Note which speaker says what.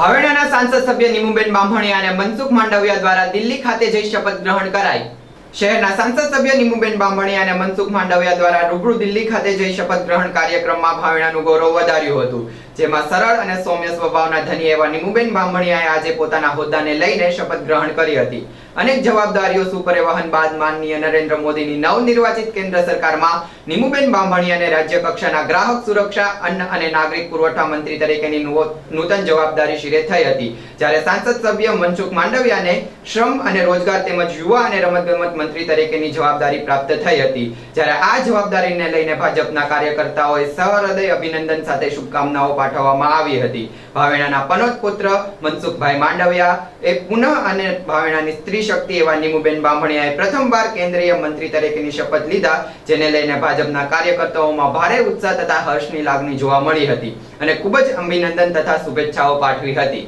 Speaker 1: ભાવેણાના સાંસદ સભ્ય નીમુબેન બામણિયા અને મનસુખ માંડવિયા દ્વારા દિલ્હી ખાતે જઈ શપથ ગ્રહણ કરાઈ. શહેરના સાંસદ સભ્ય નીમુબેન બામણિયા અને મનસુખ માંડવિયા દ્વારા રૂબરૂ દિલ્હી ખાતે જઈ શપથ ગ્રહણ કાર્યક્રમમાં ભાવેણાનું ગૌરવ વધાર્યું હતું. જેમાં સરળ અને સૌમ્ય સ્વભાવના ધની એવા નીમુબેન બામણિયાએ આજે પોતાના હોદ્દાને લઈને શપથ ગ્રહણ કરી હતી. અનેક જવાબદારીઓ સુપરિવહન બાદ માનનીય નરેન્દ્ર મોદીની નવનિર્વાચિત કેન્દ્ર સરકારમાં નીમુબેન બાંભણીયાને રાજ્ય કક્ષાના ગ્રાહક સુરક્ષા, અન્ન અને નાગરિક પુરવઠા મંત્રી તરીકેની નૂતન જવાબદારી શિરે થઈ હતી. જ્યારે સાંસદ સભ્ય મનસુખ માંડવિયાને શ્રમ અને રોજગાર તેમજ યુવા અને રમતગમત મંત્રી તરીકેની જવાબદારી પ્રાપ્ત થઈ હતી. જ્યારે આ જવાબદારીને લઈને ભાજપના કાર્યકર્તાઓએ સહૃદય અભિનંદન સાથે શુભકામનાઓ પાઠવવામાં આવી હતી. ભાવેણાના પનોત પુત્ર મનસુખભાઈ માંડવિયા એ પુનઃ અને ભાવેણાની સ્ત્રી શક્તિ એવા નીમુબેન બામણીયાએ પ્રથમવાર કેન્દ્રીય મંત્રી તરીકેની શપથ લીધા, જેને લઈને ભાજપના કાર્યકર્તાઓમાં ભારે ઉત્સાહ તથા હર્ષની લાગણી જોવા મળી હતી અને ખૂબ જ અભિનંદન તથા શુભેચ્છાઓ પાઠવી હતી.